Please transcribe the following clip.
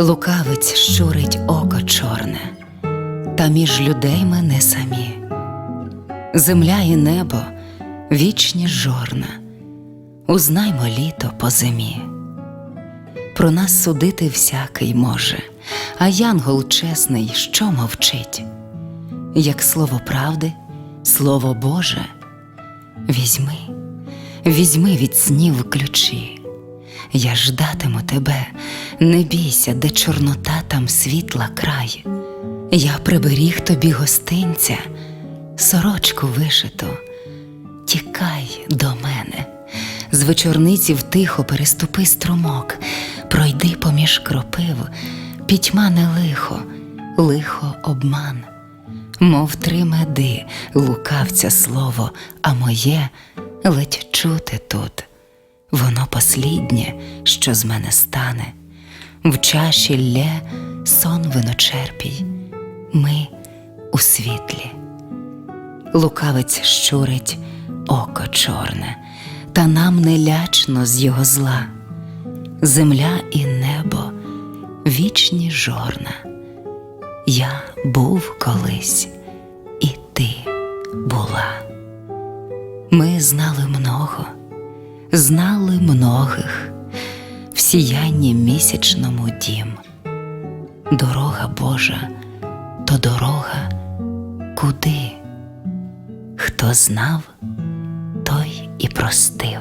Лукавець щурить око чорне, та між людей ми не самі. Земля і небо вічні жорна, узнаймо літо по зимі. Про нас судити всякий може, а янгол чесний, що мовчить, як слово правди, слово Боже, візьми, візьми від снів ключі. Я ждатиму тебе, не бійся, де чорнота, там світла край. Я приберіг тобі гостинця, сорочку вишиту. Тікай до мене, з вечорниці втихо переступи струмок, пройди поміж кропив, пітьма не лихо, лихо обман. Мов три меди, лукавця слово, а моє ледь чути тут. Посліднє, що з мене стане, в чаші лє сон виночерпій, ми у світлі. Лукавець щурить око чорне, та нам не лячно з його зла. Земля і небо вічні жорна. Я був колись, і ти була. Ми знали много, знали многих в сіянні місячному дім. Дорога Божа, то дорога куди? Хто знав, той і простив.